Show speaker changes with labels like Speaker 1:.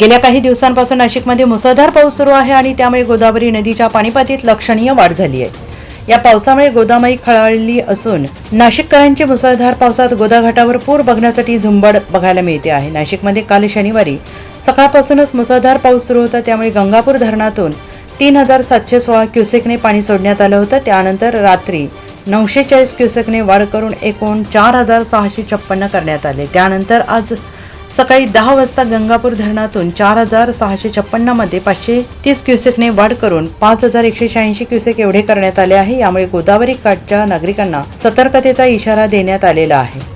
Speaker 1: गेल्या काही दिवसांपासून नाशिकमध्ये मुसळधार पाऊस सुरू आहे आणि त्यामुळे गोदावरी नदीच्या पाणीपातीत लक्षणीय वाढ झाली आहे. या पावसामुळे गोदामाई खळाळली असून नाशिककरांची मुसळधार पावसात गोदाघाटावर पूर बघण्यासाठी झुंबड बघायला मिळते आहे. नाशिकमध्ये काल शनिवारी सकाळपासूनच मुसळधार पाऊस सुरू होता. त्यामुळे गंगापूर धरणातून तीन हजार सातशे सोळा क्युसेकने पाणी सोडण्यात आलं होतं. त्यानंतर रात्री नऊशे चाळीस क्युसेकने वाढ करून एकूण चार हजार सहाशे छप्पन्न करण्यात आले. त्यानंतर आज सकाळी दहा वाजता गंगापूर धरणातून चार हजार सहाशे छप्पन्नमध्ये पाचशे तीस क्युसेकने वाढ करून पाच हजार एकशे शहाऐंशी क्युसेक एवढे करण्यात आले आहे. यामुळे गोदावरी काठच्या नागरिकांना सतर्कतेचा इशारा देण्यात आलेला आहे.